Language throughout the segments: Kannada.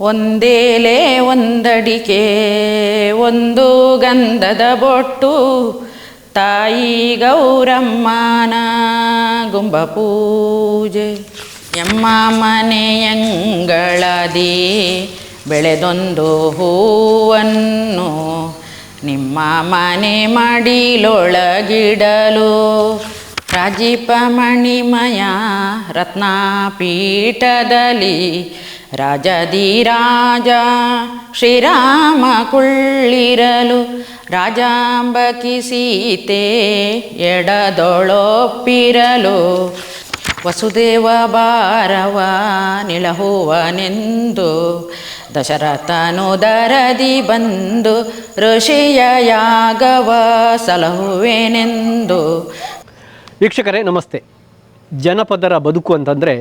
ಒಂದೇಲೆ ಒಂದಡಿಕೆ ಒಂದು ಗಂಧದ ಬೊಟ್ಟು ತಾಯಿ ಗೌರಮ್ಮನ ಗುಂಬ ಪೂಜೆ. ಎಮ್ಮ ಮನೆಯಂಗಳದಿ ಬೆಳೆದೊಂದು ಹೂವನ್ನು ನಿಮ್ಮ ಮನೆ ಮಡಿಲೊಳಗಿಡಲು ರಾಜೀಪ ಮಣಿಮಯ ರತ್ನಪೀಠದಲ್ಲಿ ರಾಜಧಿರಾಜ ಶ್ರೀರಾಮ ಕುಳ್ಳಿರಲು ರಾಜಾಂಬಕಿ ಸೀತೆ ಎಡದೊಳೊಪ್ಪಿರಲು ವಸುದೇವ ಬಾರವ ನಿಳಹುವನೆಂದು ದಶರಥನು ದರದಿ ಬಂದು ಋಷಿಯ ಯಾಗವ ಸಲಹುವೆನೆಂದು ವೀಕ್ಷಕರೇ, ನಮಸ್ತೆ. ಜನಪದರ ಬದುಕು ಅಂತಂದರೆ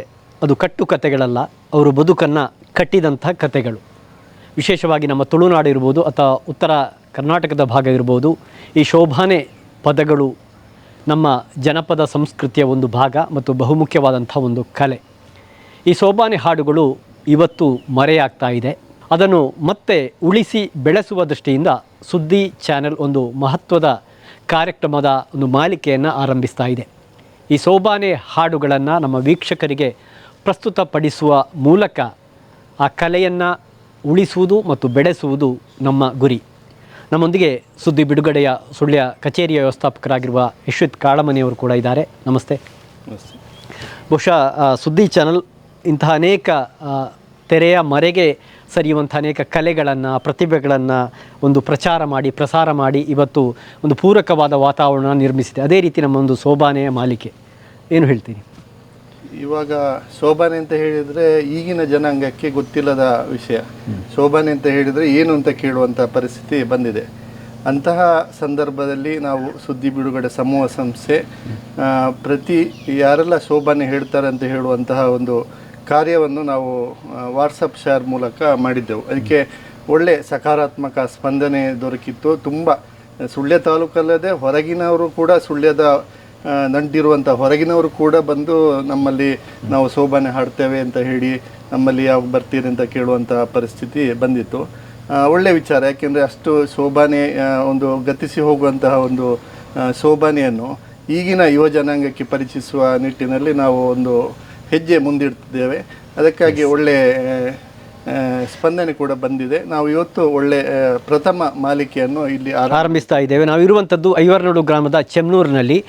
ಅದು ಕಟ್ಟು ಕಥೆಗಳಲ್ಲ, ಅವರು ಬದುಕನ್ನು ಕಟ್ಟಿದಂಥ ಕಥೆಗಳು. ವಿಶೇಷವಾಗಿ ನಮ್ಮ ತುಳುನಾಡು ಇರ್ಬೋದು ಅಥವಾ ಉತ್ತರ ಕರ್ನಾಟಕದ ಭಾಗ ಇರ್ಬೋದು, ಈ ಶೋಭಾನೆ ಪದಗಳು ನಮ್ಮ ಜನಪದ ಸಂಸ್ಕೃತಿಯ ಒಂದು ಭಾಗ ಮತ್ತು ಬಹುಮುಖ್ಯವಾದಂಥ ಒಂದು ಕಲೆ. ಈ ಶೋಭಾನೆ ಹಾಡುಗಳು ಇವತ್ತು ಮರೆಯಾಗ್ತಾ ಇದೆ. ಅದನ್ನು ಮತ್ತೆ ಉಳಿಸಿ ಬೆಳೆಸುವ ದೃಷ್ಟಿಯಿಂದ ಸುದ್ದಿ ಚಾನೆಲ್ ಒಂದು ಮಹತ್ವದ ಕಾರ್ಯಕ್ರಮದ ಒಂದು ಮಾಲಿಕೆಯನ್ನು ಆರಂಭಿಸ್ತಾ ಇದೆ. ಈ ಸೋಬಾನೆ ಹಾಡುಗಳನ್ನು ನಮ್ಮ ವೀಕ್ಷಕರಿಗೆ ಪ್ರಸ್ತುತಪಡಿಸುವ ಮೂಲಕ ಆ ಕಲೆಯನ್ನು ಉಳಿಸುವುದು ಮತ್ತು ಬೆಳೆಸುವುದು ನಮ್ಮ ಗುರಿ. ನಮ್ಮೊಂದಿಗೆ ಸುದ್ದಿ ಬಿಡುಗಡೆಯ ಸುಳ್ಯ ಕಚೇರಿಯ ವ್ಯವಸ್ಥಾಪಕರಾಗಿರುವ ಯಶ್ವಿತ್ ಕಾಳಮನೆಯವರು ಕೂಡ ಇದ್ದಾರೆ. ನಮಸ್ತೆ. ಬಹುಶಃ ಸುದ್ದಿ ಚಾನಲ್ ಇಂತಹ ಅನೇಕ ತೆರೆಯ ಮರೆಗೆ ಸರಿಯುವಂಥ ಅನೇಕ ಕಲೆಗಳನ್ನು ಪ್ರತಿಭೆಗಳನ್ನು ಒಂದು ಪ್ರಚಾರ ಮಾಡಿ ಪ್ರಸಾರ ಮಾಡಿ ಇವತ್ತು ಒಂದು ಪೂರಕವಾದ ವಾತಾವರಣ ನಿರ್ಮಿಸಿದೆ. ಅದೇ ರೀತಿ ನಮ್ಮ ಒಂದು ಸೋಬಾನೆಯ ಮಾಲಿಕೆ. ಏನು ಹೇಳ್ತೀನಿ ಇವಾಗ ಶೋಭಾನೆ ಅಂತ ಹೇಳಿದರೆ ಈಗಿನ ಜನಾಂಗಕ್ಕೆ ಗೊತ್ತಿಲ್ಲದ ವಿಷಯ. ಶೋಭಾನೆ ಅಂತ ಹೇಳಿದರೆ ಏನು ಅಂತ ಕೇಳುವಂಥ ಪರಿಸ್ಥಿತಿ ಬಂದಿದೆ. ಅಂತಹ ಸಂದರ್ಭದಲ್ಲಿ ನಾವು ಸುದ್ದಿ ಬಿಡುಗಡೆ ಸಮೂಹ ಸಂಸ್ಥೆ ಪ್ರತಿ ಯಾರೆಲ್ಲ ಶೋಭಾನೆ ಹೇಳ್ತಾರೆ ಅಂತ ಹೇಳುವಂತಹ ಒಂದು ಕಾರ್ಯವನ್ನು ನಾವು ವಾಟ್ಸಪ್ ಶೇರ್ ಮೂಲಕ ಮಾಡಿದ್ದೆವು. ಅದಕ್ಕೆ ಒಳ್ಳೆ ಸಕಾರಾತ್ಮಕ ಸ್ಪಂದನೆ ದೊರಕಿತ್ತು. ತುಂಬ ಸುಳ್ಯ ತಾಲೂಕಲ್ಲದೆ ಹೊರಗಿನವರು ಕೂಡ ಸುಳ್ಯದ ನಂಟಿರುವಂಥ ಹೊರಗಿನವರು ಕೂಡ ಬಂದು ನಮ್ಮಲ್ಲಿ ನಾವು ಶೋಭಾನೆ ಹಾಡ್ತೇವೆ ಅಂತ ಹೇಳಿ ನಮ್ಮಲ್ಲಿ ಯಾವಾಗ ಬರ್ತೀರಿ ಅಂತ ಕೇಳುವಂಥ ಪರಿಸ್ಥಿತಿ ಬಂದಿತ್ತು. ಒಳ್ಳೆ ವಿಚಾರ. ಯಾಕೆಂದರೆ ಅಷ್ಟು ಶೋಭಾನೆ ಒಂದು ಗತಿಸಿ ಹೋಗುವಂತಹ ಒಂದು ಶೋಭಾನೆಯನ್ನು ಈಗಿನ ಯುವ ಜನಾಂಗಕ್ಕೆ ಪರಿಚಯಿಸುವ ನಿಟ್ಟಿನಲ್ಲಿ ನಾವು ಒಂದು ಹೆಜ್ಜೆ ಮುಂದಿಡ್ತಿದ್ದೇವೆ. ಅದಕ್ಕಾಗಿ ಒಳ್ಳೆ ಸ್ಪಂದನೆ ಕೂಡ ಬಂದಿದೆ. ನಾವು ಇವತ್ತು ಒಳ್ಳೆ ಪ್ರಥಮ ಮಾಲಿಕೆಯನ್ನು ಇಲ್ಲಿ ಆರಂಭ ಆರಂಭಿಸ್ತಾ ಇದ್ದೇವೆ. ನಾವು ಇರುವಂಥದ್ದು ಐವರ್ನಾಡು ಗ್ರಾಮದ ಚೆಮ್ನೂರಿನಲ್ಲಿ.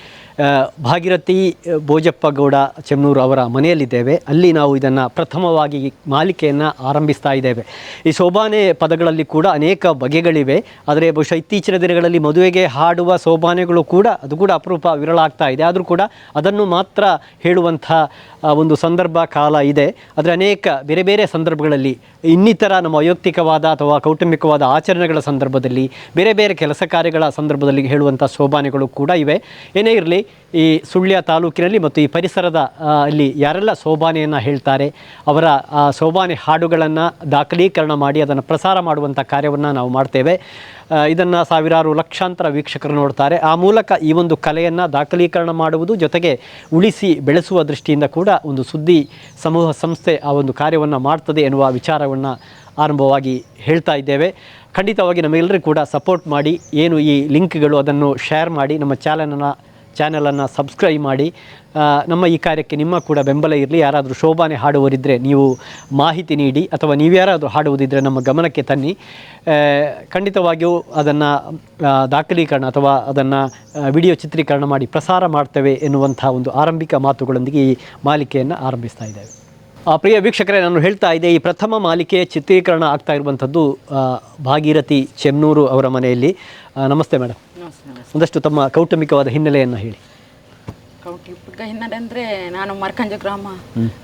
ಭಾಗೀರಥಿ ಭೋಜಪ್ಪಗೌಡ ಭೋಜಪ್ಪ ಗೌಡ ಚೆಮ್ನೂರು ಅವರ ಮನೆಯಲ್ಲಿದ್ದೇವೆ. ಅಲ್ಲಿ ನಾವು ಇದನ್ನು ಪ್ರಥಮವಾಗಿ ಮಾಲಿಕೆಯನ್ನು ಆರಂಭಿಸ್ತಾ ಇದ್ದೇವೆ. ಈ ಸೋಬಾನೆ ಪದಗಳಲ್ಲಿ ಕೂಡ ಅನೇಕ ಬಗೆಗಳಿವೆ. ಆದರೆ ಬಹುಶಃ ಇತ್ತೀಚಿನ ದಿನಗಳಲ್ಲಿ ಮದುವೆಗೆ ಹಾಡುವ ಸೋಬಾನೆಗಳು ಕೂಡ, ಅದು ಕೂಡ ಅಪರೂಪ ವಿರಳ ಆಗ್ತಾ ಇದೆ. ಆದರೂ ಕೂಡ ಅದನ್ನು ಮಾತ್ರ ಹೇಳುವಂಥ ಒಂದು ಸಂದರ್ಭ ಕಾಲ ಇದೆ. ಆದರೆ ಅನೇಕ ಬೇರೆ ಬೇರೆ ಸಂದರ್ಭಗಳಲ್ಲಿ ಇನ್ನಿತರ ನಮ್ಮ ವೈಯಕ್ತಿಕವಾದ ಅಥವಾ ಕೌಟುಂಬಿಕವಾದ ಆಚರಣೆಗಳ ಸಂದರ್ಭದಲ್ಲಿ, ಬೇರೆ ಬೇರೆ ಕೆಲಸ ಕಾರ್ಯಗಳ ಸಂದರ್ಭದಲ್ಲಿ ಹೇಳುವಂಥ ಸೋಬಾನೆಗಳು ಕೂಡ ಇವೆ. ಏನೇ ಇರಲಿ ಈ ಸುಳ್ಯ ತಾಲೂಕಿನಲ್ಲಿ ಮತ್ತು ಈ ಪರಿಸರದ ಅಲ್ಲಿ ಯಾರೆಲ್ಲ ಸೋಬಾನೆಯನ್ನು ಹೇಳ್ತಾರೆ, ಅವರ ಸೋಬಾನೆ ಹಾಡುಗಳನ್ನು ದಾಖಲೀಕರಣ ಮಾಡಿ ಅದನ್ನು ಪ್ರಸಾರ ಮಾಡುವಂಥ ಕಾರ್ಯವನ್ನು ನಾವು ಮಾಡ್ತೇವೆ. ಇದನ್ನು ಸಾವಿರಾರು ಲಕ್ಷಾಂತರ ವೀಕ್ಷಕರು ನೋಡ್ತಾರೆ. ಆ ಮೂಲಕ ಈ ಒಂದು ಕಲೆಯನ್ನು ದಾಖಲೀಕರಣ ಮಾಡುವುದು ಜೊತೆಗೆ ಉಳಿಸಿ ಬೆಳೆಸುವ ದೃಷ್ಟಿಯಿಂದ ಕೂಡ ಒಂದು ಸುದ್ದಿ ಸಮೂಹ ಸಂಸ್ಥೆ ಆ ಒಂದು ಕಾರ್ಯವನ್ನು ಮಾಡ್ತದೆ ಎನ್ನುವ ವಿಚಾರವನ್ನು ಆರಂಭವಾಗಿ ಹೇಳ್ತಾ ಇದ್ದೇವೆ. ಖಂಡಿತವಾಗಿ ನಮಗೆಲ್ಲರೂ ಕೂಡ ಸಪೋರ್ಟ್ ಮಾಡಿ, ಏನು ಈ ಲಿಂಕ್ಗಳು ಅದನ್ನು ಶೇರ್ ಮಾಡಿ, ನಮ್ಮ ಚಾನಲನ್ನು ಚಾನಲನ್ನು ಸಬ್ಸ್ಕ್ರೈಬ್ ಮಾಡಿ. ನಮ್ಮ ಈ ಕಾರ್ಯಕ್ಕೆ ನಿಮ್ಮ ಕೂಡ ಬೆಂಬಲ ಇರಲಿ. ಯಾರಾದರೂ ಶೋಭಾನೆ ಹಾಡುವರಿದ್ದರೆ ನೀವು ಮಾಹಿತಿ ನೀಡಿ ಅಥವಾ ನೀವು ಯಾರಾದರೂ ಹಾಡುವುದಿದ್ದರೆ ನಮ್ಮ ಗಮನಕ್ಕೆ ತನ್ನಿ. ಖಂಡಿತವಾಗಿಯೂ ಅದನ್ನು ದಾಖಲೀಕರಣ ಅಥವಾ ಅದನ್ನು ವಿಡಿಯೋ ಚಿತ್ರೀಕರಣ ಮಾಡಿ ಪ್ರಸಾರ ಮಾಡ್ತೇವೆ ಎನ್ನುವಂಥ ಒಂದು ಆರಂಭಿಕ ಮಾತುಗಳೊಂದಿಗೆ ಈ ಮಾಲಿಕೆಯನ್ನು ಆರಂಭಿಸ್ತಾ ಇದ್ದೇವೆ. ಆ, ಪ್ರಿಯ ವೀಕ್ಷಕರೇ ನಾನು ಹೇಳ್ತಾ ಇದ್ದೆ ಈ ಪ್ರಥಮ ಮಾಲಿಕೆ ಚಿತ್ರೀಕರಣ ಆಗ್ತಾ ಇರುವಂಥದ್ದು ಭಾಗೀರಥಿ ಚೆಮ್ನೂರು ಅವರ ಮನೆಯಲ್ಲಿ. ನಮಸ್ತೆ ಮೇಡಮ್ ಒಂದಷ್ಟು ತಮ್ಮ ಕೌಟುಂಬಿಕವಾದ ಹಿನ್ನೆಲೆಯನ್ನು ಹೇಳಿ. ಕೌಟುಂಬಿಕ ಹಿನ್ನೆಲೆ ಅಂದರೆ ನಾನು ಮರ್ಕಂಜ ಗ್ರಾಮ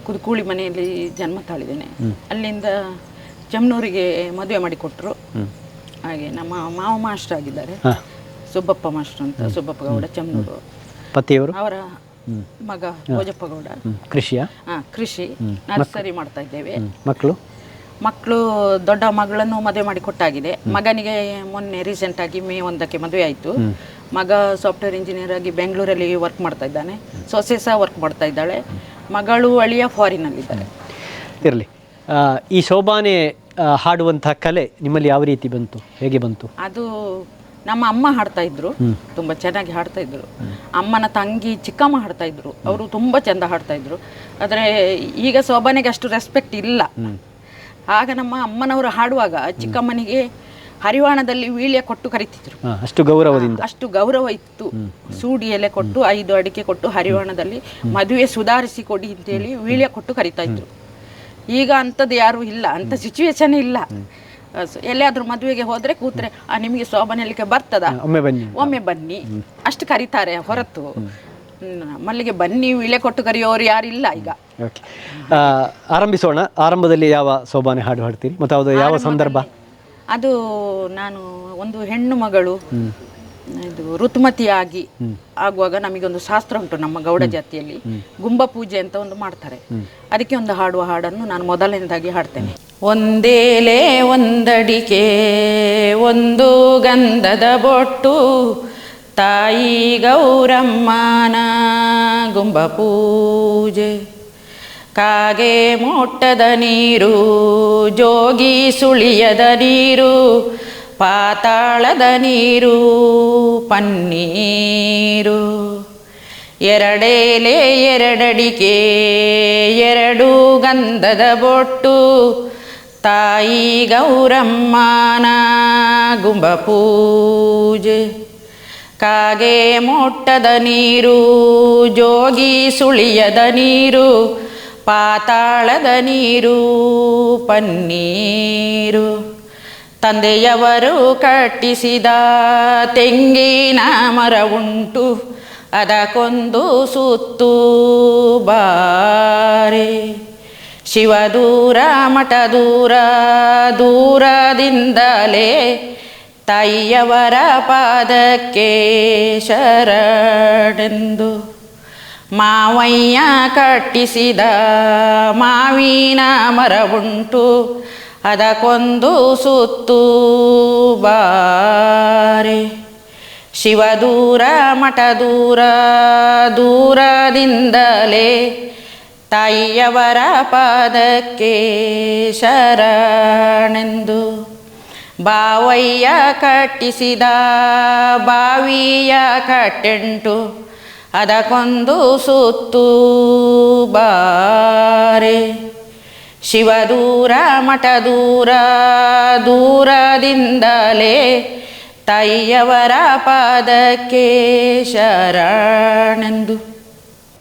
ಕುದುಕೂಳಿ ಮನೆಯಲ್ಲಿ ಜನ್ಮ ತಾಳಿದ್ದೇನೆ. ಅಲ್ಲಿಂದ ಜಮ್ನೂರಿಗೆ ಮದುವೆ ಮಾಡಿಕೊಟ್ರು. ಹಾಗೆ ನಮ್ಮ ಮಾವ ಮಾಸ್ಟರ್ ಆಗಿದ್ದಾರೆ. ಸುಬ್ಬಪ್ಪ ಮಾಸ್ಟರ್ ಅಂತ ಸುಬ್ಬಪ್ಪ ಗೌಡ ಚಮ್ನೂರು ಪತಿಯವರು? ಅವರ ಮಗ ಭೋಜಪ್ಪ ಗೌಡ. ಕೃಷಿಯ? ಕೃಷಿ. ನರ್ಸರಿ ಮಾಡ್ತಾ ಇದ್ದೇವೆ. ಮಕ್ಕಳು? ಮಕ್ಕಳು ದೊಡ್ಡ ಮಗಳನ್ನು ಮದುವೆ ಮಾಡಿ ಕೊಟ್ಟಾಗಿದೆ. ಮಗನಿಗೆ ಮೊನ್ನೆ ರೀಸೆಂಟ್ ಆಗಿ ಮೇ ಒಂದಕ್ಕೆ ಮದುವೆ ಆಯಿತು. ಮಗ ಸಾಫ್ಟ್ವೇರ್ ಇಂಜಿನಿಯರ್ ಆಗಿ ಬೆಂಗಳೂರಲ್ಲಿ ವರ್ಕ್ ಮಾಡ್ತಾ ಇದ್ದಾನೆ. ಸೊಸೆ ಸಹ ವರ್ಕ್ ಮಾಡ್ತಾ ಇದ್ದಾಳೆ. ಮಗಳು ಅಳಿಯ ಫಾರಿನಲ್ಲಿದ್ದಾರೆ ಇರಲಿ. ಈ ಶೋಭಾನೆ ಹಾಡುವಂತಹ ಕಲೆ ನಿಮ್ಮಲ್ಲಿ ಯಾವ ರೀತಿ ಬಂತು? ಹೇಗೆ ಬಂತು? ಅದು ನಮ್ಮ ಅಮ್ಮ ಹಾಡ್ತಾ ಇದ್ರು. ತುಂಬಾ ಚೆನ್ನಾಗಿ ಹಾಡ್ತಾ ಇದ್ರು. ಅಮ್ಮನ ತಂಗಿ ಚಿಕ್ಕಮ್ಮ ಹಾಡ್ತಾ ಇದ್ರು. ಅವರು ತುಂಬಾ ಚೆಂದ ಹಾಡ್ತಾ ಇದ್ರು. ಆದರೆ ಈಗ ಶೋಭಾನೆಗೆ ಅಷ್ಟು ರೆಸ್ಪೆಕ್ಟ್ ಇಲ್ಲ. ಆಗ ನಮ್ಮ ಅಮ್ಮನವರು ಹಾಡುವಾಗ ಚಿಕ್ಕಮ್ಮನಿಗೆ ಹರಿವಾಣದಲ್ಲಿ ವೀಳ್ಯ ಕೊಟ್ಟು ಕರಿತಿದ್ರು. ಅಷ್ಟು ಗೌರವದಿಂದ. ಅಷ್ಟು ಗೌರವ ಇತ್ತು. ಸೂಡಿ ಎಲೆ ಕೊಟ್ಟು ಐದು ಅಡಿಕೆ ಕೊಟ್ಟು ಹರಿವಾಣದಲ್ಲಿ ಮದುವೆ ಸುಧಾರಿಸಿ ಕೊಡಿ ಅಂತೇಳಿ ವೀಳ್ಯ ಕೊಟ್ಟು ಕರಿತಾ ಇದ್ರು ಈಗ ಅಂಥದ್ದು ಯಾರು ಇಲ್ಲ. ಅಂತ ಸಿಚುವೇಶನ್ ಇಲ್ಲ. ಎಲ್ಲಿಯಾದ್ರೂ ಮದುವೆಗೆ ಹೋದ್ರೆ ಕೂತ್ರೆ ಆ ನಿಮಗೆ ಶೋಭನೆಯಲ್ಲಿಗೆ ಬರ್ತದ? ಒಮ್ಮೆ ಬನ್ನಿ. ಒಮ್ಮೆ ಬನ್ನಿ. ಅಷ್ಟು ಕರೀತಾರೆ ಹೊರತು. ನಮ್ಮಲ್ಲಿಗೆ ಬನ್ನಿ ಇಳೆ ಕೊಟ್ಟು ಕರೆಯೋರು ಯಾರಿಲ್ಲ ಈಗ. ಓಕೆ ಆರಂಭಿಸೋಣ. ಆರಂಭದಲ್ಲಿ ಯಾವ ಸೋಬಾನೆ ಹಾಡು ಹಾಡ್ತೀರಿ? ಮತ್ತು ಅದು ಯಾವ ಸಂದರ್ಭ? ಅದು ನಾನು ಒಂದು ಹೆಣ್ಣು ಮಗಳು ಇದು ಋತುಮತಿಯಾಗಿ ಆಗುವಾಗ ನಮಗೊಂದು ಶಾಸ್ತ್ರ ಉಂಟು ನಮ್ಮ ಗೌಡ ಜಾತಿಯಲ್ಲಿ. ಗುಂಬ ಪೂಜೆ ಅಂತ ಒಂದು ಮಾಡ್ತಾರೆ. ಅದಕ್ಕೆ ಒಂದು ಹಾಡುವ ಹಾಡನ್ನು ನಾನು ಮೊದಲನೇದಾಗಿ ಹಾಡ್ತೇನೆ. ಒಂದೇಲೆ ಒಂದಡಿಕೆ ಒಂದು ಗಂಧದ ಬೊಟ್ಟು ತಾಯಿ ಗೌರಮ್ಮನ ಗುಂಬ ಪೂಜೆ. ಕಾಗೆ ಮೊಟ್ಟದ ನೀರು, ಜೋಗಿ ಸುಳಿಯದ ನೀರು, ಪಾತಾಳದ ನೀರು, ಪನ್ನೀರು. ಎರಡೇಲೆ ಎರಡಡಿಕೆ, ಎರಡು ಗಂಧದ ಬೊಟ್ಟು, ತಾಯಿ ಗೌರಮ್ಮನ ಗುಂಬ ಪೂಜೆ. ಕಾಗೆ ಮೊಟ್ಟದ ನೀರು, ಜೋಗಿ ಸುಳಿಯದ ನೀರು, ಪಾತಾಳದ ನೀರು, ಪನ್ನೀರು. ತಂದೆಯವರು ಕಟ್ಟಿಸಿದ ತೆಂಗಿನ ಮರ ಉಂಟು ಅದಕ್ಕೊಂದು ಸುತ್ತು ಬಾರೆ. ಶಿವ ದೂರ ಮಠ ದೂರ ದೂರದಿಂದಲೇ ತಾಯಿಯವರ ಪಾದಕ್ಕೆ ಶರಣೆಂದು ಮಾವಯ್ಯ ಕಟ್ಟಿಸಿದ ಮಾವಿನ ಮರವುಂಟು, ಅದಕ್ಕೊಂದು ಸುತ್ತು ಬಾರಿ. ಶಿವ ದೂರ, ಮಠ ದೂರ, ದೂರದಿಂದಲೇ ತಾಯಿಯವರ ಪಾದಕ್ಕೆ ಶರಣೆಂದು ಬಾವಯ್ಯ ಕಟ್ಟಿಸಿದ ಬಾವಿಯ ಕಟ್ಟೆಂಟು, ಅದಕ್ಕೊಂದು ಸುತ್ತು ಬಾರೆ. ಶಿವ ದೂರ, ಮಠ ದೂರ, ದೂರದಿಂದಲೇ ತಾಯಿಯವರ ಪಾದಕ್ಕೆ ಶರಣೆಂದು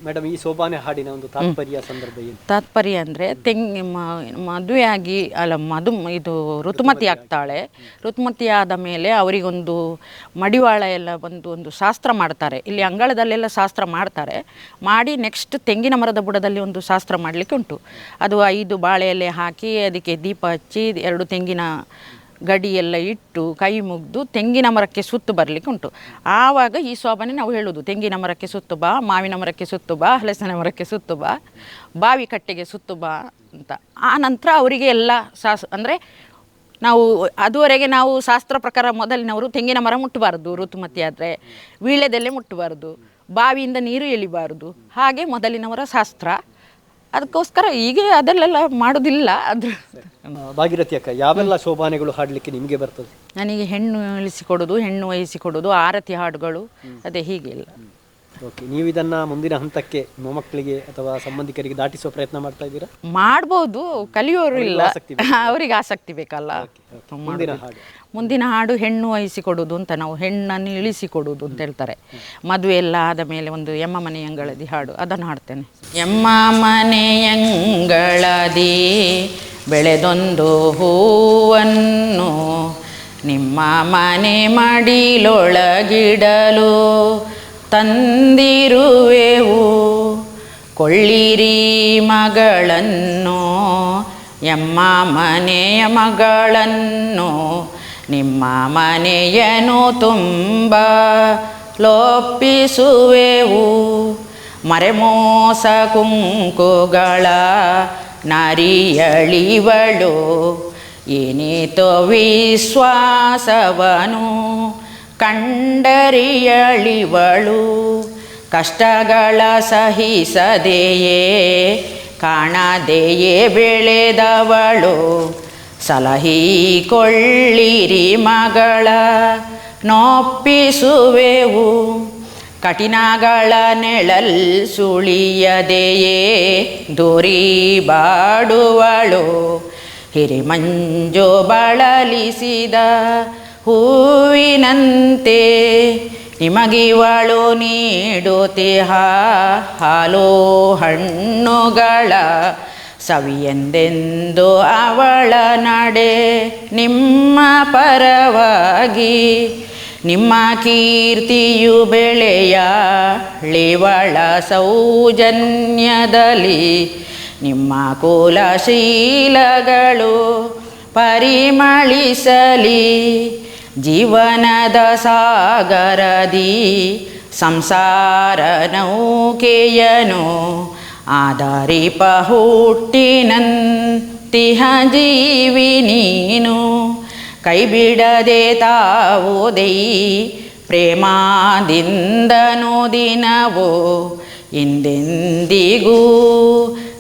ಮೇಡಮ್ ಈ ಸೋಬಾನೆ ಹಾಡಿನ ಒಂದು ತಾತ್ಪರ್ಯ ಸಂದರ್ಭ ಏನು? ತಾತ್ಪರ್ಯ ಅಂದರೆ ತೆಂಗಿ ಮದುವೆಯಾಗಿ ಅಲ್ಲ ಮದು ಇದು ಋತುಮತಿ ಆಗ್ತಾಳೆ. ಋತುಮತಿ ಆದ ಮೇಲೆ ಅವರಿಗೊಂದು ಮಡಿವಾಳ ಎಲ್ಲ ಬಂದು ಒಂದು ಶಾಸ್ತ್ರ ಮಾಡ್ತಾರೆ. ಇಲ್ಲಿ ಅಂಗಳದಲ್ಲೆಲ್ಲ ಶಾಸ್ತ್ರ ಮಾಡ್ತಾರೆ. ಮಾಡಿ ನೆಕ್ಸ್ಟ್ ತೆಂಗಿನ ಮರದ ಬುಡದಲ್ಲಿ ಒಂದು ಶಾಸ್ತ್ರ ಮಾಡಲಿಕ್ಕೆ ಉಂಟು. ಅದು ಐದು ಬಾಳೆ ಎಲೆ ಹಾಕಿ ಅದಕ್ಕೆ ದೀಪ ಹಚ್ಚಿ ಎರಡು ತೆಂಗಿನ ಗಡಿ ಎಲ್ಲ ಇಟ್ಟು ಕೈ ಮುಗ್ದು ತೆಂಗಿನ ಮರಕ್ಕೆ ಸುತ್ತು ಬರಲಿಕ್ಕೆ ಉಂಟು. ಆವಾಗ ಈ ಶೋಭನೆ ನಾವು ಹೇಳೋದು, ತೆಂಗಿನ ಮರಕ್ಕೆ ಸುತ್ತು ಬಾ, ಮಾವಿನ ಮರಕ್ಕೆ ಸುತ್ತು ಬಾ, ಹಲಸಿನ ಮರಕ್ಕೆ ಸುತ್ತು ಬಾ, ಬಾವಿ ಕಟ್ಟೆಗೆ ಸುತ್ತು ಬಾ ಅಂತ. ಆ ನಂತರ ಅವರಿಗೆ ಎಲ್ಲ ಸಾಸ್, ಅಂದರೆ ನಾವು ಅದುವರೆಗೆ ನಾವು ಶಾಸ್ತ್ರ ಪ್ರಕಾರ ಮೊದಲಿನವರು ತೆಂಗಿನ ಮರ ಮುಟ್ಟಬಾರದು, ಋತುಮತಿ ಆದರೆ ವೀಳ್ಯದಲ್ಲೇ ಮುಟ್ಟಬಾರದು, ಬಾವಿಯಿಂದ ನೀರು ಎಳಿಬಾರದು. ಹಾಗೆ ಮೊದಲಿನವರ ಶಾಸ್ತ್ರ. ಅದಕ್ಕೋಸ್ಕರ ಈಗ ಅದಲ್ಲೆಲ್ಲ ಮಾಡೋದಿಲ್ಲ ಅದ್ರ ಭಾಗಿರಥಿ ಅಕ್ಕ ಯಾವೆಲ್ಲ ಶೋಭಾನೆಗಳು ಹಾಡಲಿಕ್ಕೆ ನಿಮಗೆ ಬರ್ತದೆ? ನನಗೆ ಹೆಣ್ಣು ಇಳಿಸಿಕೊಡೋದು ಹೆಣ್ಣು ವಹಿಸಿಕೊಡೋದು ಆರತಿ ಹಾಡುಗಳು ಅದೇ ಹೀಗೆ ಇಲ್ಲ ಓಕೆ ನೀವು ಇದನ್ನ ಮುಂದಿನ ಹಂತಕ್ಕೆ ಮೊಮ್ಮಕ್ಕಳಿಗೆ ಅಥವಾ ಸಂಬಂಧಿಕರಿಗೆ ದಾಟಿಸುವ ಪ್ರಯತ್ನ ಮಾಡ್ತಾ ಇದ್ದೀರಾ? ಮಾಡ್ಬೋದು ಕಲಿಯೋರು ಇಲ್ಲ. ಆಸಕ್ತಿ ಅವರಿಗೆ ಆಸಕ್ತಿ ಬೇಕಲ್ಲ. ಮುಂದಿನ ಹಾಡು. ಮುಂದಿನ ಹಾಡು ಹೆಣ್ಣು ವಹಿಸಿಕೊಡೋದು ಅಂತ ನಾವು ಹೆಣ್ಣನ್ನು ಇಳಿಸಿಕೊಡೋದು ಅಂತ ಹೇಳ್ತಾರೆ. ಮದುವೆ ಎಲ್ಲ ಆದ ಮೇಲೆ ಒಂದು ಎಮ್ಮ ಮನೆಯಂಗಳದಿ ಹಾಡು ಅದನ್ನು ಹಾಡ್ತೇನೆ. ಎಮ್ಮ ಮನೆಯಂಗಳದಿ ಬೆಳೆದೊಂದು ಹೂವನ್ನು ನಿಮ್ಮ ಮನೆ ಮಡಿಲೊಳಗಿಡಲು ತಂದಿರುವೆವು. ಕೊಳ್ಳಿರಿ ಮಗಳನ್ನು, ಎಮ್ಮ ಮನೆಯ ಮಗಳನ್ನು, ನಿಮ್ಮ ಮನೆಯನು ತುಂಬ ಲೋಪಿಸುವೆವು. ಮರೆಮೋಸ ಕುಂಕುಗಳ ನರಿಯಳಿವಳು, ಏನೇತೋ ವಿಶ್ವಾಸವನು. ಕಂಡರಿಯಳಿವಳು, ಕಷ್ಟಗಳ ಸಹಿಸದೆಯೇ? ಕಾಣದೆಯೇ ಬೆಳೆದವಳು, ಸಲಹಿಕೊಳ್ಳಿರಿ ಮಗಳ ನೋಪ್ಪಿಸುವೆವು ಕಠಿಣಗಳ ನೆಳಲ್ ಸುಳಿಯದೆಯೇ? ದೂರಿ ಬಾಡುವಳು, ಹಿರಿಮಂಜು ಬಳಲಿಸಿದ ಹೂವಿನಂತೆ ನಿಮಗಿವಳು ನೀಡುತ್ತಿಹ ಹಾಲು ಹಣ್ಣುಗಳ ಸವಿಯೆಂದೆಂದು ಅವಳ ನಡೆ ನಿಮ್ಮ ಪರವಾಗಿ ನಿಮ್ಮ ಕೀರ್ತಿಯು ಬೆಳೆಯಳಿವಳ ಸೌಜನ್ಯದಲ್ಲಿ ನಿಮ್ಮ ಕುಲಶೀಲಗಳು ಪರಿಮಳಿಸಲಿ. ಜೀವನದ ಸಾಗರದಿ ಸಂಸಾರ ನೌಕೆಯನು ಆದರಿ ಹುಟ್ಟಿನಂತಿಹ ಜೀವಿ ನೀನು. ಕೈ ಬಿಡದೆ ತಾವುದೈ ಪ್ರೇಮಾದಿಂದನು ದಿನವೋ ಇಂದೆಂದಿಗೂ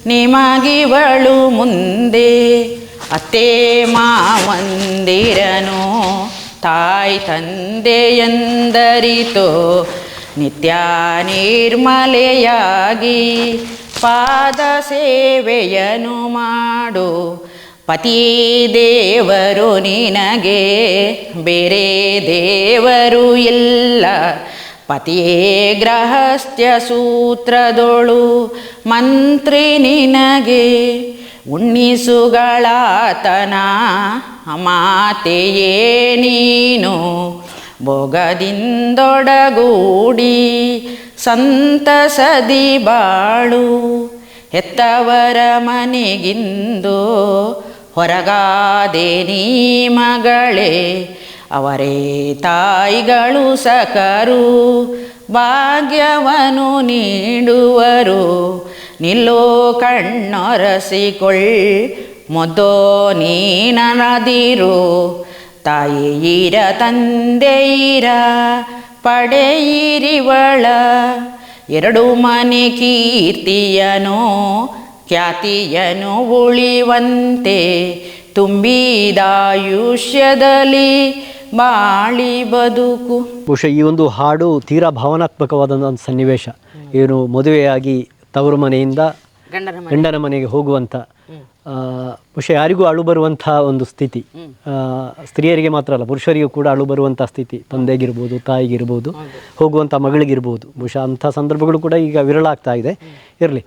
ನಿಮಗಿವಳು ಮುಂದೆ ಅತ್ತೆ ಮಾವಂದಿರನು. ತಾಯಿ ತಂದೆಯಂದರಿತು ನಿತ್ಯ ನಿರ್ಮಲೆಯಾಗಿ ಪಾದ ಸೇವೆಯನ್ನು ಮಾಡು. ಪತಿ ದೇವರು ನಿನಗೆ, ಬೇರೆ ದೇವರು ಇಲ್ಲ. ಪತಿಯೇ ಗ್ರಹಸ್ಥ್ಯ ಸೂತ್ರದೊಳು ಮಂತ್ರಿ ನಿನಗೆ ಉಣ್ಣಿಸುಗಳಾತನ ಮಾತೆಯೇ ನೀನು, ಭೋಗದಿಂದೊಡಗೂಡಿ ಸಂತಸದಿ ಬಾಳು. ಹೆತ್ತವರ ಮನೆಗಿಂದು ಹೊರಗಾದೆ ನೀ ಮಗಳೇ, ಅವರೇ ತಾಯಿಗಳು ಸಕರು. ಭಾಗ್ಯವನು ನೀಡುವರು ನಿಲ್ಲೋ ಕಣ್ಣೊರಸಿಕೊಳ್ ಮೊದೋ ನೀನದಿರು ತಾಯಿಯಿರ ತಂದೆಯಿರ ಪಡೆಯಿರಿವಳ. ಎರಡು ಮನೆ ಕೀರ್ತಿಯನು ಖ್ಯಾತಿಯನು ಉಳಿವಂತೆ. ತುಂಬಿದಾಯುಷ್ಯದಲ್ಲಿ ಬಾಳಿ ಬದುಕು. ಬಹುಶಃ ಈ ಒಂದು ಹಾಡು ತೀರಾ ಭಾವನಾತ್ಮಕವಾದಂಥ ಒಂದು ಸನ್ನಿವೇಶ. ಏನು ಮದುವೆಯಾಗಿ ತವರು ಮನೆಯಿಂದ ಗಂಡನ ಮನೆಗೆ ಹೋಗುವಂಥ ಬಹುಶಃ ಯಾರಿಗೂ ಅಳು ಬರುವಂತಹ ಒಂದು ಸ್ಥಿತಿ. ಸ್ತ್ರೀಯರಿಗೆ ಮಾತ್ರ ಅಲ್ಲ ಪುರುಷರಿಗೂ ಕೂಡ ಅಳು ಬರುವಂಥ ಸ್ಥಿತಿ. ತಂದೆಗಿರ್ಬೋದು ತಾಯಿಗಿರ್ಬೋದು ಹೋಗುವಂಥ ಮಗಳಿಗಿರ್ಬೋದು. ಬಹುಶಃ ಅಂಥ ಸಂದರ್ಭಗಳು ಕೂಡ ಈಗ ವಿರಳ ಆಗ್ತಾ ಇದೆ ಇರಲಿ.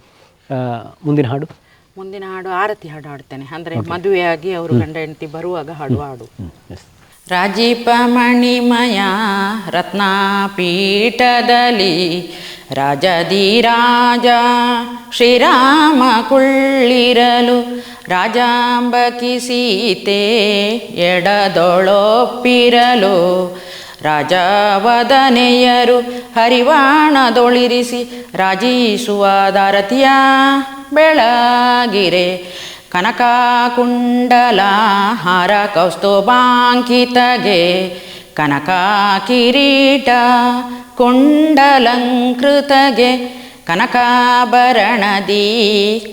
ಮುಂದಿನ ಹಾಡು. ಮುಂದಿನ ಹಾಡು ಆರತಿ ಹಾಡು ಹಾಡ್ತೇನೆ. ಅಂದ್ರೆ ಮದುವೆಯಾಗಿ ಅವರು ಗಂಡ ಹೆಂಡತಿ ಬರುವಾಗ ಹಾಡುವ ಹಾಡು. ರಾಜೀಪ ಮಣಿಮಯ ರತ್ನಪೀಠದಲ್ಲಿ ರಾಜಧಿರಾಜ ಶ್ರೀರಾಮ ಕುಳ್ಳಿರಲು ರಾಜಾಂಬಕಿ ಸೀತೆ ಎಡದೊಳೊಪ್ಪಿರಲು ರಾಜವದನೆಯರು ಹರಿವಾಣದೊಳಿರಿಸಿ ರಾಜೀಸುವ ದಾರತಿಯ ಬೆಳಗಿರೆ ಕನಕ ಕುಂಡಲ ಹಾರ ಕೌಸ್ತುಭಾಂಕಿತಗೆ ಕನಕ ಕಿರೀಟ ಕುಂಡಲಂಕೃತಗೆ ಕನಕಾಭರಣದಿ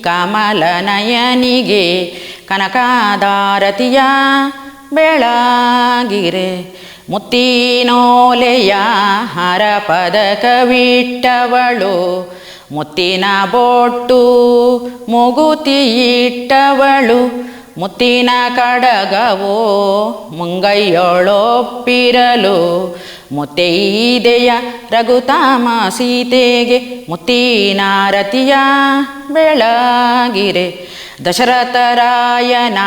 ಕಮಲನಯನಿಗೆ ಕನಕಾದಾರತಿಯ ಬೆಳಗಿರೆ ಮುತ್ತಿನೋಲೆಯ ಹರ ಪದಕವಿಟ್ಟವಳು ಮುತ್ತಿನ ಬೊಟ್ಟು ಮುಗುತಿ ಇಟ್ಟವಳು ಮುತ್ತಿನ ಕಡಗವೋ ಮುಂಗೈಯೊಳೊಪ್ಪಿರಲು. ಮುತ್ತೈದೆಯ ರಘುತಾಮ ಸೀತೆಗೆ ಮುತ್ತಿನಾರತಿಯ ಬೆಳಗಿರೆ ದಶರಥರಾಯನ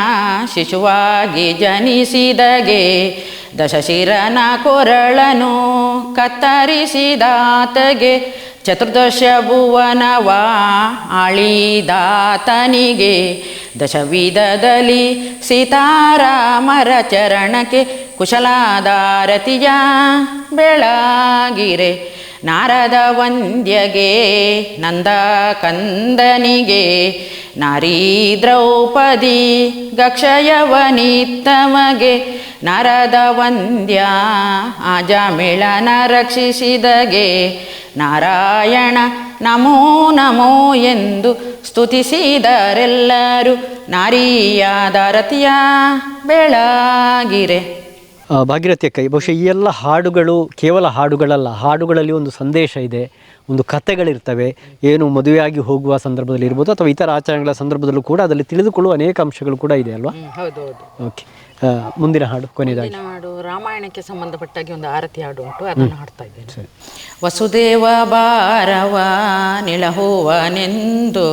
ಶಿಶುವಾಗಿ ಜನಿಸಿದಗೆ ದಶಶಿರನ ಕೊರಳನು ಕತ್ತರಿಸಿದಾತಗೆ. ಚತುರ್ದಶ ಭುವನವ ಆಳಿದಾತನಿಗೆ ದಶವಿಧದಲ್ಲಿ ಸೀತಾರಾಮರ ಚರಣಕ್ಕೆ ಕುಶಲಾದಾರತಿಯ ಬೆಳಗಿರೆ. ನಾರದ ವಂದ್ಯಗೆ, ನಂದ ಕಂದನಿಗೆ ನಾರೀ ದ್ರೌಪದಿ ಗಕ್ಷಯವನಿತ್ತಮಗೆ ನಾರದ ವಂದ್ಯ ಆಜಮಿಳನ ರಕ್ಷಿಸಿದಗೆ, ನಾರಾಯಣ ನಮೋ ನಮೋ ಎಂದು ಸ್ತುತಿಸಿದರೆಲ್ಲರೂ ನಾರಿಯಾದ ರತಿಯ ಬೆಳಗಿರೆ. ಭಾಗೀರಥಿ ಅಕ್ಕ ಬಹುಶಃ ಈ ಎಲ್ಲ ಹಾಡುಗಳು ಕೇವಲ ಹಾಡುಗಳಲ್ಲ ಹಾಡುಗಳಲ್ಲಿ ಒಂದು ಸಂದೇಶ ಇದೆ ಒಂದು ಕಥೆಗಳಿರ್ತವೆ ಏನು ಮದುವೆಯಾಗಿ ಹೋಗುವ ಸಂದರ್ಭದಲ್ಲಿ ಇರ್ಬೋದು ಅಥವಾ ಇತರ ಆಚರಣೆಗಳ ಸಂದರ್ಭದಲ್ಲೂ ಕೂಡ ಅದರಲ್ಲಿ ತಿಳಿದುಕೊಳ್ಳುವ ಅನೇಕ ಅಂಶಗಳು ಕೂಡ ಇದೆ ಅಲ್ವಾ? ಹೌದು ಹೌದು ಓಕೆ ಮುಂದಿನ ಹಾಡು ಕೊನೆಯದಾಗಿ. ಹಾಡು ರಾಮಾಯಣಕ್ಕೆ ಸಂಬಂಧಪಟ್ಟಾಗಿ ಒಂದು ಆರತಿ ಹಾಡು ಉಂಟು ಅದನ್ನು ಹಾಡ್ತಾ ಇದ್ದೇನೆ. ವಸುದೇವ ಬಾರವ ನಿಳಹುವನೆಂದು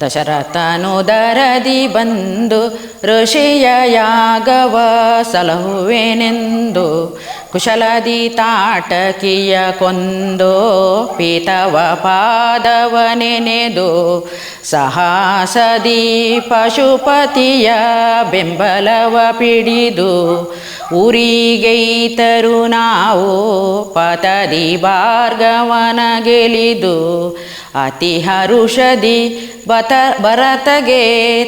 ದಶರಥನು ದರದಿ ಬಂದು ಋಷಿಯ ಯಾಗವ ಸಲಹುವೆನೆಂದು ಕುಶಲದಿ ತಾಟಕಿಯ ಕೊಂದೋ ಪೀತವ ಪಾದವ ನೆನೆದು ಸಹಾಸದಿ ಪಶುಪತಿಯ ಬೆಂಬಲವ ಪಿಡಿದು ಉರಿಗೈತರು ನಾವು ಪತದಿ ಭಾರ್ಗವನ ಗೆಲಿದು ಅತಿ ಹರುಷದಿ ಬತ ಭರತಗೆ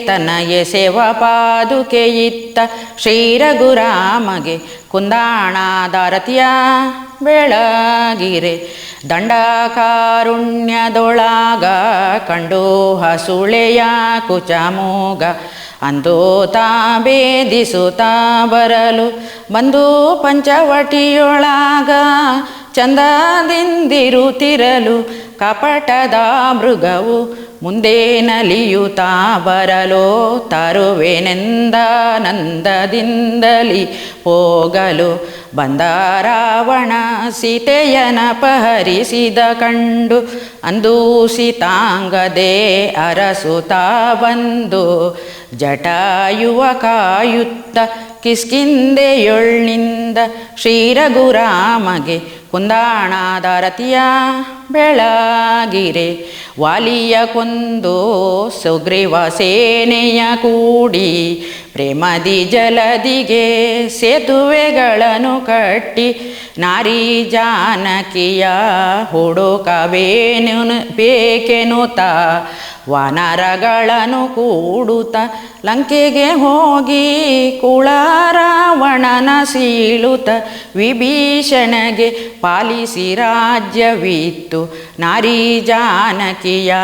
ತನಗೆ ಸೇವ ಪಾದುಕೆ ಇತ್ತ ಕುಂದಾಣ ದಾರತಿಯ ಬೆಳಗಿರೆ. ದಂಡಕಾರುಣ್ಯದೊಳಗ ಕಂಡು ಹಸುಳೆಯ ಕುಚಮೋಗ, ಅಂದು ತಾ ಭೇದಿಸುತ್ತಾ ಬರಲು ಬಂದು ಪಂಚವಟಿಯೊಳಗ ಚಂದದಿಂದಿರುತ್ತಿರಲು ಕಪಟದ ಮೃಗವು ಮುಂದೆ ನಲಿಯುತ್ತಾ ಬರಲೋ, ತರುವೆನೆಂದ ನಂದದಿಂದಲಿ ಹೋಗಲು ಬಂದ ರಾವಣ ಸೀತೆಯನಪಹರಿಸಿದ ಕಂಡು ಅಂದು ಸೀತಾಂಗದೆ ಅರಸುತ ಬಂದು ಜಟಾಯುವ ಕಾಯುತ್ತ ಕಿಸ್ಕಿಂದೆಯೊಳ್ನಿಂದ ಶ್ರೀರಘುರಾಮಗೆ ಕುಂದಾಣಾದಾರತಿಯ ಬೆಳಗಿರೆ, ವಾಲಿಯ ಕೊಂದು ಸುಗ್ರೀವ ಸೇನೆಯ ಕೂಡಿ, ಪ್ರೇಮದಿ ಜಲದಿಗೆ ಸೇತುವೆಗಳನ್ನು ಕಟ್ಟಿ, ನಾರಿ ಜಾನಕಿಯ ಹುಡುಕವೇನು ಬೇಕೆನುತ ವಾನರಗಳನ್ನು ಕೂಡುತ್ತ ಲಂಕೆಗೆ ಹೋಗಿ ಕುಳರಾವಣನ ಸೀಳುತ್ತ ವಿಭೀಷಣಗೆ ಪಾಲಿಸಿ ರಾಜ್ಯವಿತ್ತು. ನಾರಿ ಜಾನಕಿಯ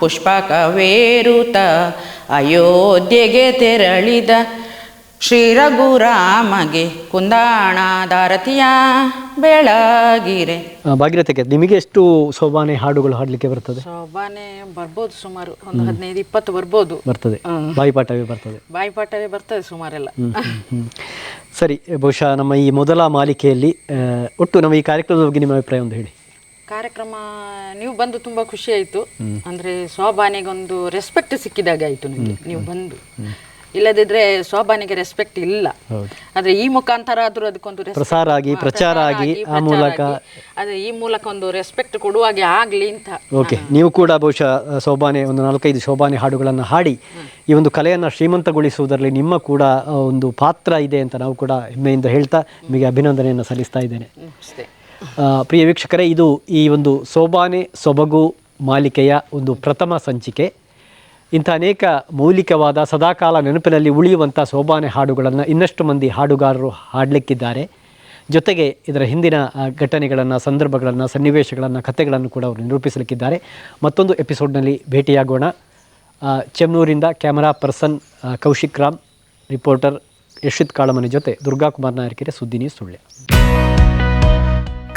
ಪುಷ್ಪಕವೇರುತ ಅಯೋಧ್ಯೆಗೆ ತೆರಳಿದ ಶ್ರೀರಘುರಾಮಗೆ ಕುಂದಾಣಾದಾರತಿಯ ಬೆಳಗಿರೆ. ದಾರತಿಯ ಭಾಗೀರಥಿ ಅಕ್ಕ ನಿಮಗೆ ಎಷ್ಟು ಸೋಬಾನೆ ಹಾಡುಗಳು ಹಾಡ್ಲಿಕ್ಕೆ ಬರ್ತದೆ? ಸೋಬಾನೆ ಬರ್ಬೋದು ಸುಮಾರು ಒಂದು ಹದಿನೈದು ಇಪ್ಪತ್ತು ಬರ್ಬೋದು. ಬರ್ತದೆ. ಬಾಯಿಪಾಠವೇ ಬರ್ತದೆ. ಬಾಯಿಪಾಠವೇ ಬರ್ತದೆ ಸುಮಾರೆಲ್ಲ. ಸರಿ ಬಹುಶಃ ನಮ್ಮ ಈ ಮೊದಲ ಮಾಲಿಕೆಯಲ್ಲಿ ಒಟ್ಟು ನಮ್ಮ ಈ ಕಾರ್ಯಕ್ರಮದ ಬಗ್ಗೆ ನಿಮ್ಮ ಅಭಿಪ್ರಾಯ ಒಂದು ಹೇಳಿ. ಕಾರ್ಯಕ್ರಮ ನೀವು ಬಂದು ತುಂಬಾ ಖುಷಿ ಆಯ್ತು. ಅಂದ್ರೆ ಶೋಭಾನಿಗೊಂದು ರೆಸ್ಪೆಕ್ಟ್ ಸಿಕ್ಕಿದಾಗೆ ಆಯ್ತು ನಿಮಗೆ. ನೀವು ಬಂದು. ಇಲ್ಲದಿದ್ರೆ ಶೋಭಾನಿಗೆ ರೆಸ್ಪೆಕ್ಟ್ ಇಲ್ಲ. ಆದ್ರೆ ಈ ಮುಖಾಂತರ ಆದ್ರೂ ಅದಕ್ಕೊಂದು ಪ್ರಸಾರ ಆಗಿ, ಪ್ರಚಾರ ಆಗಿ, ಆ ಮೂಲಕ- ಅದೇ ಈ ಮೂಲಕ ಒಂದು ರೆಸ್ಪೆಕ್ಟ್ ಕೊಡುವಾಗೆ ಆಗ್ಲಿ ಅಂತ. ಓಕೆ ನೀವು ಕೂಡ ಬಹುಶಃ ಶೋಭಾನೆ ಒಂದು ನಾಲ್ಕೈದು ಶೋಭಾನೆ ಹಾಡುಗಳನ್ನು ಹಾಡಿ ಈ ಒಂದು ಕಲೆಯನ್ನು ಶ್ರೀಮಂತಗೊಳಿಸುವುದರಲ್ಲಿ ನಿಮ್ಮ ಕೂಡ ಒಂದು ಪಾತ್ರ ಇದೆ ಅಂತ ನಾವು ಕೂಡ ಹೆಮ್ಮೆಯಿಂದ ಹೇಳ್ತಾ ನಿಮಗೆ ಅಭಿನಂದನೆಯನ್ನು ಸಲ್ಲಿಸ್ತಾ ಇದ್ದೇನೆ. ಪ್ರಿಯ ವೀಕ್ಷಕರೇ ಇದು ಈ ಒಂದು ಸೋಬಾನೆ ಸೊಬಗು ಮಾಲಿಕೆಯ ಒಂದು ಪ್ರಥಮ ಸಂಚಿಕೆ. ಇಂಥ ಅನೇಕ ಮೌಲಿಕವಾದ ಸದಾಕಾಲ ನೆನಪಿನಲ್ಲಿ ಉಳಿಯುವಂಥ ಸೋಬಾನೆ ಹಾಡುಗಳನ್ನು ಇನ್ನಷ್ಟು ಮಂದಿ ಹಾಡುಗಾರರು ಹಾಡಲಿಕ್ಕಿದ್ದಾರೆ. ಜೊತೆಗೆ ಇದರ ಹಿಂದಿನ ಘಟನೆಗಳನ್ನು, ಸಂದರ್ಭಗಳನ್ನು, ಸನ್ನಿವೇಶಗಳನ್ನು, ಕಥೆಗಳನ್ನು ಕೂಡ ಅವರು ನಿರೂಪಿಸಲಿಕ್ಕಿದ್ದಾರೆ. ಮತ್ತೊಂದು ಎಪಿಸೋಡ್ನಲ್ಲಿ ಭೇಟಿಯಾಗೋಣ. ಚೆಮ್ನೂರಿಂದ camera person Kaushik Ram, reporter Yashith Kalamane ಜೊತೆ ದುರ್ಗಾ ಕುಮಾರ್ ನಾಯರ್ಕೆರೆ ಸುದ್ದಿ news Sullia.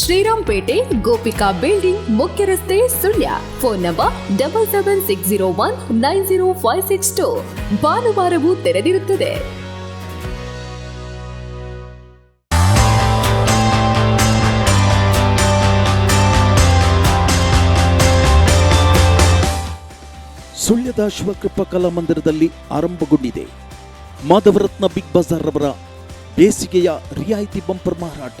Shrirampete Gopika building ಮುಖ್ಯ ರಸ್ತೆ Sullia. Phone number double seven six zero one nine zero five six two ಭಾನುವಾರವೂ ತೆರೆದಿರುತ್ತದೆ. ಸುಳ್ಯದ ಶಿವಕೃಪ ಕಲಾಮಂದಿರದಲ್ಲಿ ಆರಂಭಗೊಂಡಿದೆ. ಮಾಧವರತ್ನ ಬಿಗ್ ಬಜಾರ್ ಅವರ ಬೇಸಿಗೆಯ ರಿಯಾಯಿತಿ ಬಂಪರ್ ಮಾರಾಟ.